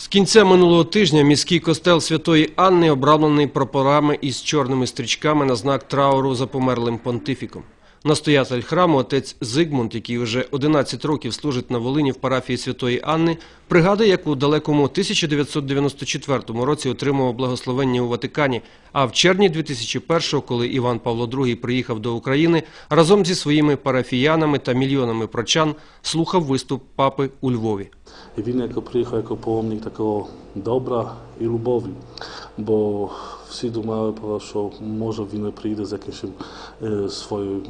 З кінця минулого тижня міський костел Святої Анни обрамлений прапорами із чорними стрічками на знак трауру за померлим понтифіком. Настоятель храму отець Зигмунд, який вже 11 років служить на Волині в парафії Святої Анни, пригадує, як у далекому 1994 році отримував благословення у Ватикані, а в червні 2001-го, коли Іван Павло II приїхав до України, разом зі своїми парафіянами та мільйонами прочан слухав виступ папи у Львові. І він як приїхав як паломник такого добра і любові, бо всі думали, про що може він не приїде з якимось е, своїм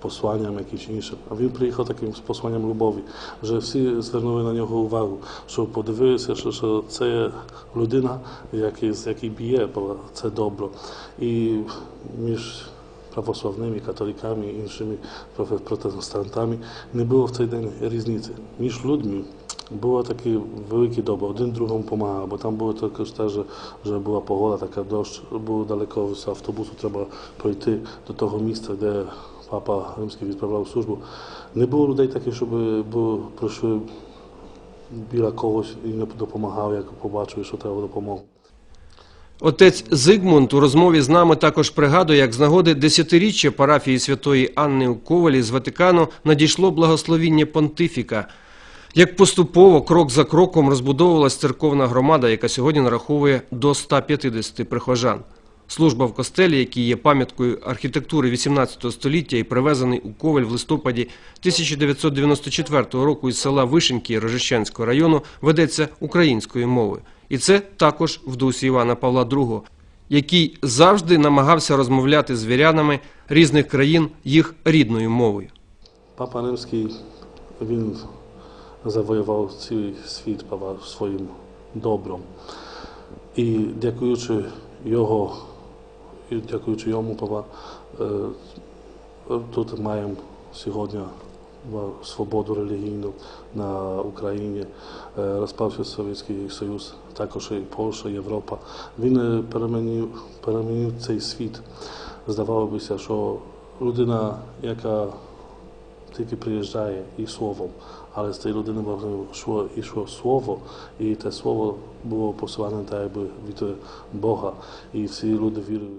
посланням, якимось іншим. А він приїхав таким з посланням любові, що всі звернули на нього увагу, що подивилися, що, що це є людина, який, який б'є, бо це добро. І між православними католиками і іншими профе- протестантами не було в цей день різниці. Було таке велике добро, один другому допомагав, бо там було також що, що була погода, така дощ, було далеко з автобусу, треба пройти до того місця, де папа римський відправляв службу. Не було людей таких, щоб було, пройшли біля когось і не допомагав, як побачили, що треба допомогу. Отець Зигмунд у розмові з нами також пригадує, як з нагоди десятиріччя парафії Святої Анни у Ковалі з Ватикану надійшло благословіння понтифіка. Як поступово, крок за кроком розбудовувалась церковна громада, яка сьогодні нараховує до 150 прихожан. Служба в костелі, який є пам'яткою архітектури 18 століття і привезений у Коваль в листопаді 1994 року із села Вишеньки Рожищенського району, ведеться українською мовою. І це також в дусі Івана Павла II, який завжди намагався розмовляти з вірянами різних країн їх рідною мовою. Папа Римський він завоював цілий світ своїм добром. І дякуючи його, дякуючи йому, е, тут маємо сьогодні свободу релігійну на Україні. Е, Розпався Совєтський Союз, також і Польща, Європа. Він е, перемінив, перемінив цей світ. Здавалося, що людина, яка тільки приїжджає і словом, але з цієї людини йшло, йшло слово, і те слово було посилане так якби від Бога, і всі люди вірили.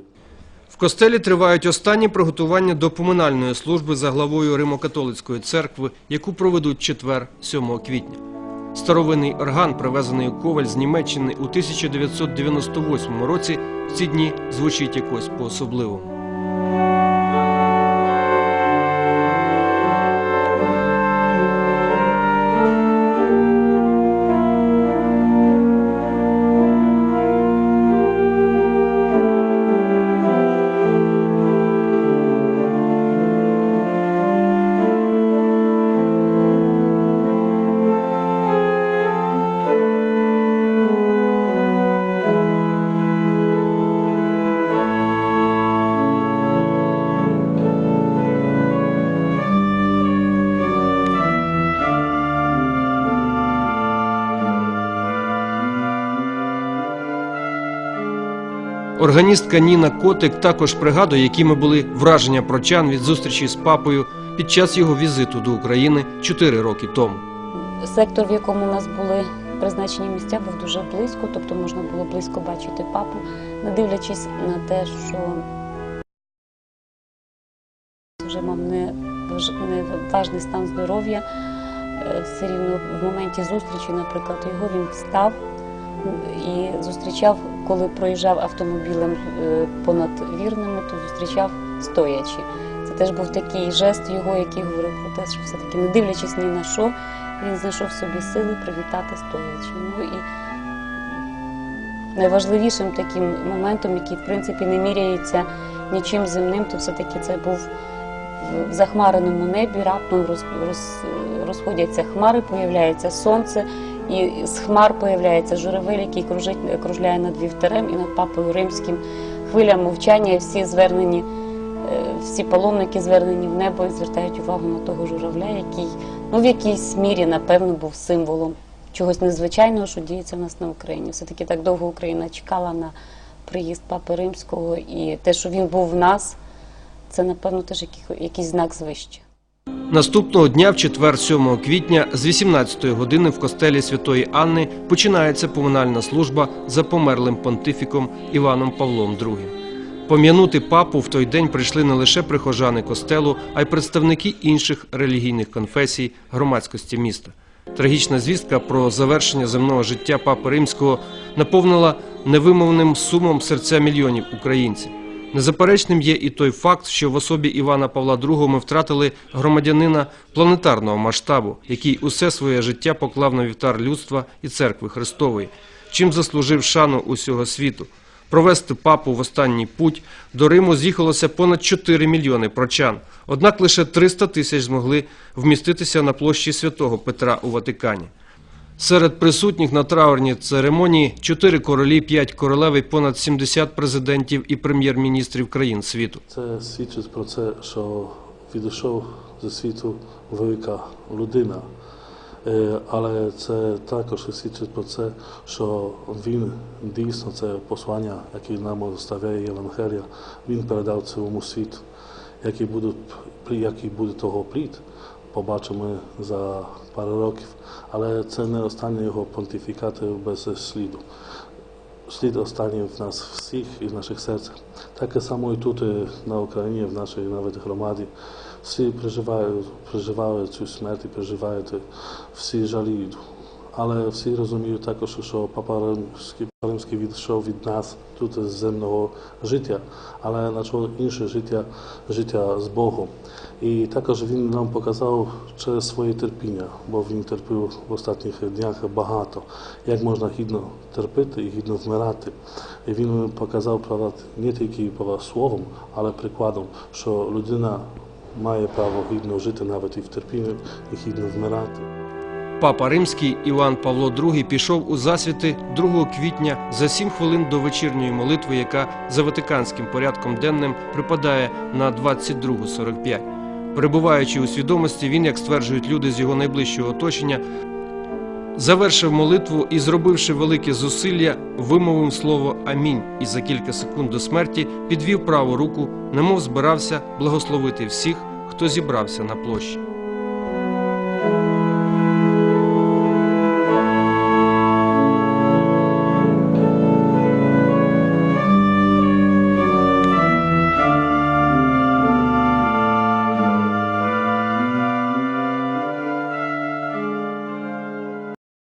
В костелі тривають останні приготування до поминальної служби за главою Римо-католицької церкви, яку проведуть четвер 7 квітня. Старовинний орган, привезений у Коваль з Німеччини у 1998 році, в ці дні звучить якось по-особливому. Органістка Ніна Котик також пригадує, якими були враження прочан від зустрічі з папою під час його візиту до України чотири роки тому. Сектор, в якому у нас були призначені місця, був дуже близько, тобто можна було близько бачити папу, не дивлячись на те, що вже мав не, важний стан здоров'я. е, Все рівно в моменті зустрічі, наприклад, його він встав і зустрічав, коли проїжджав автомобілем е, понад вірними, то зустрічав стоячи. Це теж був такий жест його, який говорив про те, що все-таки не дивлячись ні на що, він знайшов собі сили привітати стоячи. Ну і найважливішим таким моментом, який в принципі не міряється нічим земним, то все-таки це був в захмареному небі, раптом роз, роз, розходяться хмари, появляється сонце, і з хмар появляється журавель, який кружить, кружляє над вівтарем і над папою римським. Хвиля мовчання, всі звернені, е, всі паломники звернені в небо і звертають увагу на того журавля, який ну, в якійсь мірі, напевно, був символом чогось незвичайного, що діється в нас на Україні. Все-таки так довго Україна чекала на приїзд Папи Римського, і те, що він був в нас, це, напевно, теж якийсь знак звище. Наступного дня, в четвер 7 квітня, з 18 години в костелі Святої Анни починається поминальна служба за померлим понтифіком Іваном Павлом II. Пом'янути папу в той день прийшли не лише прихожани костелу, а й представники інших релігійних конфесій громадськості міста. Трагічна звістка про завершення земного життя папи римського наповнила невимовним сумом серця мільйонів українців. Незаперечним є і той факт, що в особі Івана Павла II ми втратили громадянина планетарного масштабу, який усе своє життя поклав на вівтар людства і церкви Христової, чим заслужив шану усього світу. Провести папу в останній путь до Риму з'їхалося понад 4 мільйони прочан. Однак лише 300 тисяч змогли вміститися на площі святого Петра у Ватикані. Серед присутніх на траурній церемонії чотири королі, п'ять королев і понад 70 президентів і прем'єр-міністрів країн світу. Це свідчить про це, що відійшов зі світу велика людина. Е, Але це також свідчить про це, що він дійсно це послання, яке нам оставляє Євангелія, він передав цілому світу. Який буде, який буде того плід, побачимо за пару років. Але це не останній його понтифікат без сліду. Слід останній в нас всіх і в наших серцях. Таке само і тут, е, на Україні, в нашій навіть громаді. Всі переживають, переживають цю смерть і переживають, е, всі жаліють. Але всі розуміють також, що Папа Римський, Римський відійшов від нас тут з земного життя, але почав інше життя, життя з Богом. І також він нам показав через своє терпіння, бо він терпів в останніх днях багато, як можна гідно терпіти і гідно вмирати. І він показав правда, не тільки правда, словом, але прикладом, що людина має право гідно жити навіть і в терпінні, і гідно вмирати. Папа Римський Іван Павло II пішов у засвіти 2 квітня за 7 хвилин до вечірньої молитви, яка за ватиканським порядком денним припадає на 22.45. Перебуваючи у свідомості, він, як стверджують люди з його найближчого оточення, завершив молитву і, зробивши велике зусилля, вимовив слово Амінь і за кілька секунд до смерті підвів праву руку, немов збирався благословити всіх, хто зібрався на площі.